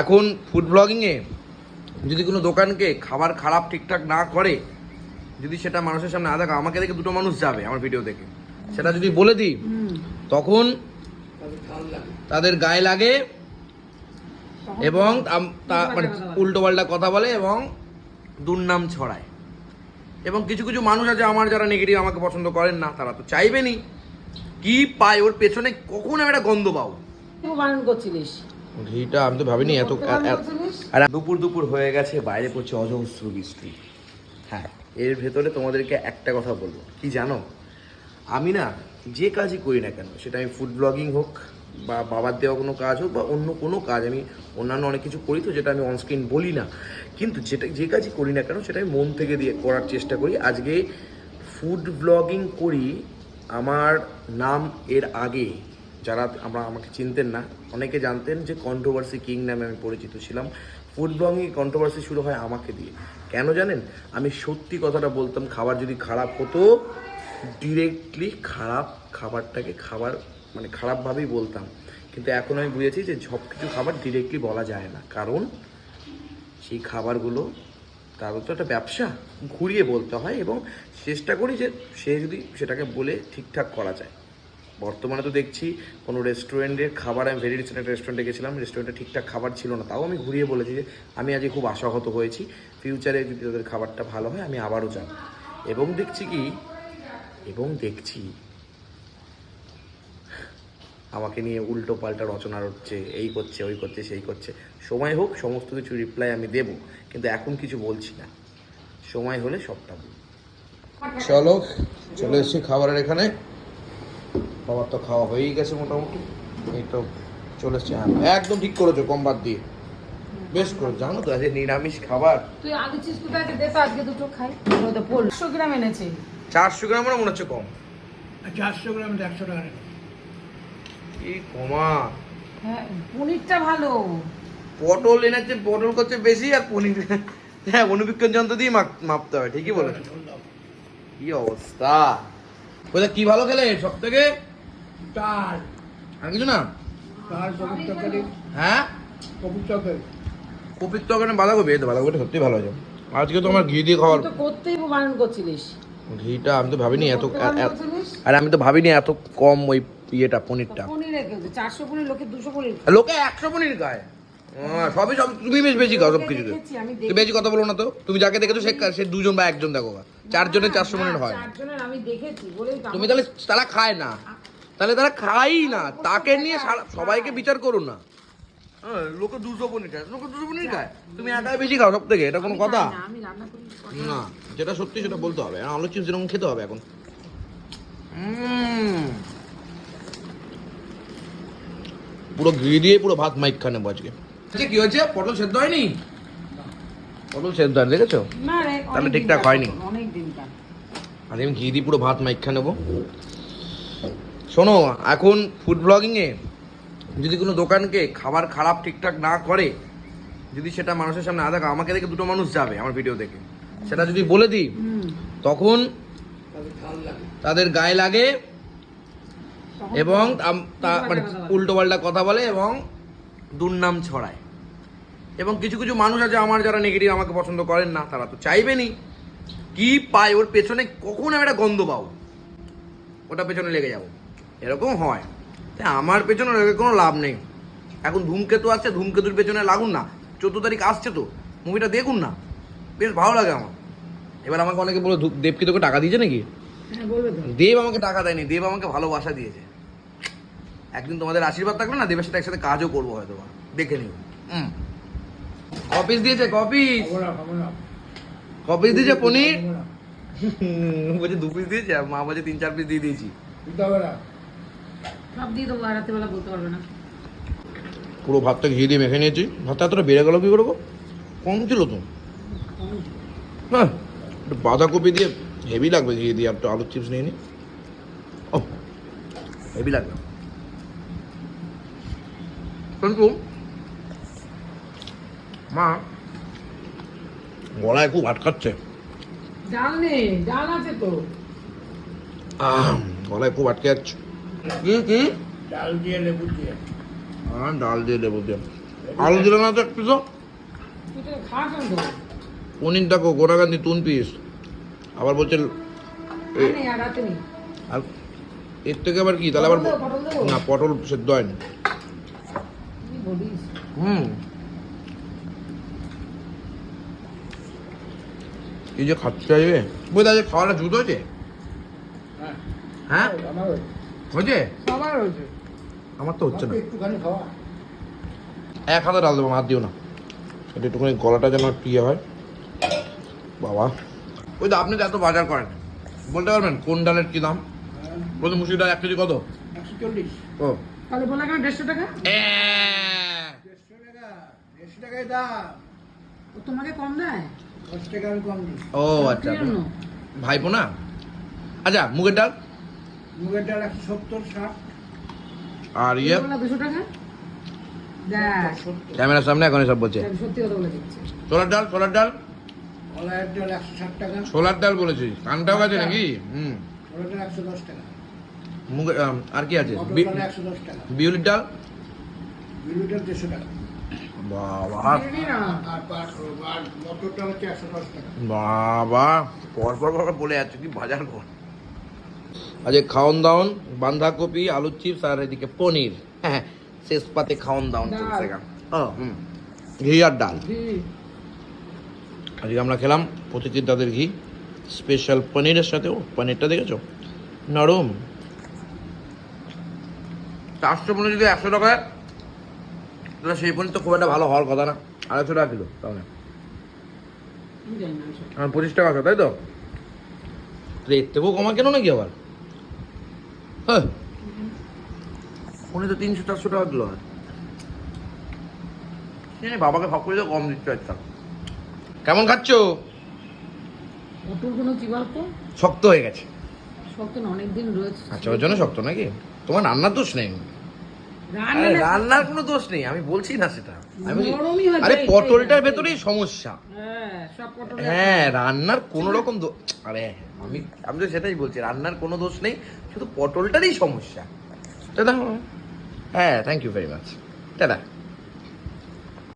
এখন ফুড ব্লগিংয়ে যদি কোনো দোকানকে খাবার খারাপ ঠিকঠাক না করে যদি সেটা মানুষের সামনে না দেখো আমাকে দেখে দুটো মানুষ যাবে আমার ভিডিও দেখে। সেটা যদি বলে দিই তখন তাদের গায়ে লাগে এবং মানে উল্টো পাল্টা কথা বলে এবং দুর্নাম ছড়ায়। এবং কিছু কিছু মানুষ আছে আমার যারা নেগেটিভ আমাকে পছন্দ করেন না তারা তো চাইবেনই। কি পায়? ওর পেছনে কখন আমি একটা গন্ধ পাবো? খুব বারণ করছিলিস। ঘিটা আমি তো ভাবিনি এত আর দুপুর দুপুর হয়ে গেছে বাইরে পড়ছে অজস্র বৃষ্টি। হ্যাঁ এর ভেতরে তোমাদেরকে একটা কথা বলব। কি জানো? আমি না যে কাজই করি না কেন সেটা আমি ফুড ব্লগিং হোক বা বাবার দেওয়া কোনো কাজ হোক বা অন্য কোনো কাজ আমি অন্যান্য অনেক কিছু করি তো যেটা আমি অনস্ক্রিন বলি না। কিন্তু যেটা যে কাজই করি না কেন সেটা আমি মন থেকে দিয়ে করার চেষ্টা করি। আজকে ফুড ব্লগিং করি আমার নাম এর আগে যারা আমরা আমাকে চিনতেন না, অনেকে জানতেন যে কন্ট্রোভার্সি কিং নামে আমি পরিচিত ছিলাম। ফুড ব্লগিং কন্ট্রোভার্সি শুরু হয় আমাকে দিয়ে। কেন জানেন? আমি সত্যি কথাটা বলতাম, খাবার যদি খারাপ হতো ডিরেক্টলি খারাপ খাবারটাকে খাবার মানে খারাপভাবেই বলতাম। কিন্তু এখন আমি বুঝেছি যে সব কিছু খাবার ডিরেক্টলি বলা যায় না। কারণ সেই খাবারগুলো, তারও তো একটা ব্যবসা, ঘুরিয়ে বলতে হয় এবং চেষ্টা করি যে সে যদি সেটাকে বলে ঠিকঠাক করা যায়। বর্তমানে তো দেখছি কোনো রেস্টুরেন্টের খাবার, আমি ভেরি রিসেন্ট একটা রেস্টুরেন্টে গেছিলাম রেস্টুরেন্টে ঠিকঠাক খাবার ছিল না। তাও আমি ঘুরিয়ে বলেছি যে আমি আজকে খুব আশাহত হয়েছি। ফিউচারে যদি তাদের খাবারটা ভালো হয়, আমি আবারও যাব। এবং দেখছি কি, এবং দেখছি আমাকে নিয়ে উল্টো পাল্টা রচনা হচ্ছে, এই করছে, ওই করছে, সেই করছে। সময় হোক, সমস্ত কিছু রিপ্লাই আমি দেব, কিন্তু এখন কিছু বলছি না। সময় হলে সবটা চলো, চলে এসেছি খাবারের এখানে। খাবার তো খাওয়া হয়েই গেছে মোটামুটি। এই তো চলে এসছি। হ্যাঁ একদম ঠিক করেছ কম বাদ দিয়ে। বেশ করে জানো তো আজকে নিরামিষ খাবার। তুই আগে চিজ তুই আগে দে আজকে দুটো খাই। ওই তো পনেরোশো গ্রাম এনেছে। চারশো গ্রাম মনে হচ্ছে কম। চারশো গ্রাম একশো টাকা নেবে। কি কমা। হ্যাঁ পনিরটা ভালো। পটল এনেছে পটল করছে বেশি আর পনির। হ্যাঁ অনুবীক্ষণ যন্ত্র দিয়ে মাপ- মাপতে হয় ঠিকই বলেছ। কি অবস্থা? কোথা কি ভালো খেলে সব থেকে? আর কিছু না? কবির তরকারি। হ্যাঁ? কবির তরকারি। কপির তো ওখানে বাঁধাকপি? এই তো বাঁধাকপিটা সত্যি ভালো আছে আজকে তো আমার ঘি দিয়ে খাওয়ার তো করতেই বারণ করছিলিস। ঘিটা আমি তো ভাবিনি এত? আর আমি তো ভাবিনি এত কম ওই ইয়েটা পনিরটা। পনির চারশো পনির লোকে দুশো পনির লোকে একশো পনির খায়। সবই সব তুমি বেশ বেশি খাও সব আমি তুমি বেশি কথা বলো না তো। তুমি যাকে দেখেছ সে সে দুজন বা একজন দেখো। চারজনের চারশো মিনিট হয়। চারজনের আমি দেখেছি বলেই তো তুমি তাহলে তারা খায় না। তাহলে তারা খাই না তাকে নিয়ে সারা- সবাইকে বিচার করো না। হ্যাঁ, লোকে দুশো পনির খায় লোকে দুশো পনির খায়। তুমি একাই বেশি খাও সব থেকে এটা কোনো কথা? না, আমি রান্না করি না যেটা সত্যি সেটা বলতে হবে। আর আলু চিপস যেরকম খেতে হবে এখন। পুরো ঘি দিয়ে পুরো ভাত মাইক খানে আজকে। আচ্ছা কি হয়েছে? পটল সেদ্ধ হয়নি? পটল সেদ্ধ হয় দেখেছ? তাহলে ঠিকঠাক হয়নি। অনেক আর আমি ঘি দিয়ে পুরো ভাত মাইখা নেব। শোনো, এখন ফুড ব্লগিংয়ে যদি কোনো দোকানকে খাবার খারাপ ঠিকঠাক না করে, যদি সেটা মানুষের সামনে না দেখো আমাকে দেখে দুটো মানুষ যাবে আমার ভিডিও দেখে। সেটা যদি বলে দিই, তখন তাদের গায়ে লাগে এবং মানে। উল্টো পাল্টা কথা বলে এবং দুর্নাম ছড়ায়। এবং কিছু কিছু মানুষ আছে আমার যারা নেগেটিভ আমাকে পছন্দ করেন না, তারা তো চাইবেনই। কি পায়? ওর পেছনে কখন আমি একটা গন্ধ পাবো? ওটা পেছনে লেগে যাব। এরকম হয়। তাই আমার পেছনে কোনো লাভ নেই। এখন ধূমকেতু আসছে ধূমকেতুর পেছনে লাগুন না। চোদ্দ তারিখ আসছে তো মুভিটা দেখুন না। বেশ ভালো লাগে আমার। এবার আমাকে অনেকে বলে দেব কি তোকে টাকা দিয়েছে নাকি? হ্যাঁ দেব আমাকে টাকা দেয়নি দেব আমাকে ভালোবাসা দিয়েছে। একদিন তোমাদের আশীর্বাদ থাকলে না দেবের সাথে একসাথে কাজও করব হয়তো। দেখে নিও। হুম। কপিস দিয়েছে কপিস। কপিস দিয়েছে পনির? বলছে দু পিস দিয়েছে মা বলছে তিন চার পিস দিয়ে দিয়েছি। সব দিয়ে দেবো আর রাত্রেবেলা বলতে পারবে না। পুরো ভাতটা ঘি দিয়ে মেখে নিয়েছি। ভাতটা এতটা বেড়ে গেল কি করব কম ছিল তো। হ্যাঁ একটু বাঁধাকপি দিয়ে হেভি লাগবে ঘি দিয়ে একটু আলুর চিপস নিয়ে নি। ও হেভি লাগবে। কিন্তু মা গলায় খুব আটকাচ্ছে। ডাল নেই ডাল আছে তো। গলায় খুব আটকে যাচ্ছে। কি কি? ডাল দিয়ে লেবু দিয়ে। হ্যাঁ ডাল দিয়ে লেবু দিয়ে। আলু দিল না তো না তো। পনির দেখো গোটাকান্দি তুন পিস আবার বলছে আর এর থেকে আবার কি? তাহলে আবার? না পটল সেদ্ধ হয়নি হুম। এই যে খাচ্ছে দাদা খাওয়াটা জুত হয়েছে? হ্যাঁ। হ্যাঁ? হয়েছে সবার রয়েছে আমার তো হচ্ছে না। একটুখানি খাওয়া। এক হাতে ডাল দেবো হাত দিও না। এটা একটুখানি গলাটা যেন একটু ইয়ে হয়। বাবা। ওই তো আপনি তো এত বাজার করেন। বলতে পারবেন কোন ডালের কি দাম? বলতে মুসুর ডাল এক কেজি কত? একশো চল্লিশ। ও। তাহলে বলা দেড়শো টাকা? দেড়শো টাকা দেড়শো টাকায় দাম। ও তোমাকে কম দেয়? দশ টাকা আমি কম দিই ও আচ্ছা। ভাইপো না? আচ্ছা মুগের ডাল? মুগের ডাল একশো সত্তর ষাট। আর ইয়ে? দুশো টাকা? ক্যামেরার সামনে এখন সব বলছে। ছোলার ডাল ছোলার ডাল? ছোলার ডাল বলেছি। কানটাও গেছে নাকি? হুম। ছোলার ডাল একশো দশ টাকা। মুগের আর কি আছে? বিউলির ডাল? বাবা। চিনি না। আর পাঁচ আর মটর ডাল হচ্ছে একশো দশ টাকা। বাবা। পর পর পর পর বলে যাচ্ছে কি বাজার কর আজকে খাওন দাওন বাঁধাকপি আলুর চিপস আর এদিকে পনির। হ্যাঁ শেষ পাতে খাওন দাওন। চলছে ও, হুম। ঘি আর ডাল। আজকে আমরা খেলাম প্রতিদিন তাদের ঘি। স্পেশাল পনিরের সাথে ও পনিরটা দেখেছ? নরম। চারশো পনির যদি একশো টাকা তাহলে সেই পনির তো খুব একটা ভালো হওয়ার কথা না। আড়াইশো টাকা কিলো তাহলে। পঁচিশ টাকা আছে তাই তো? এর থেকেও কমা কেন নাকি আবার? হ্যাঁ। ফোনে তো তিনশো চারশো টাকা কিলো হয়। জানি বাবাকে ভাব করে কম দিতে একটা। কেমন খাচ্ছ? পটলগুলো কি বলতো? শক্ত হয়ে গেছে। শক্ত না অনেকদিন রয়েছে। আচ্ছা ওর জন্য শক্ত নাকি? তোমার রান্নার দোষ নেই। রান্নার কোনো দোষ নেই আমি বলছি না সেটা। হয়, আরে পটলটার ভেতরেই সমস্যা। হ্যাঁ হ্যাঁ রান্নার কোনো রকম আরে আমি আমি তো সেটাই বলছি রান্নার কোনো দোষ নেই শুধু পটলটারই সমস্যা। দাদা হ্যাঁ থ্যাংক ইউ ভেরি মাচ দাদা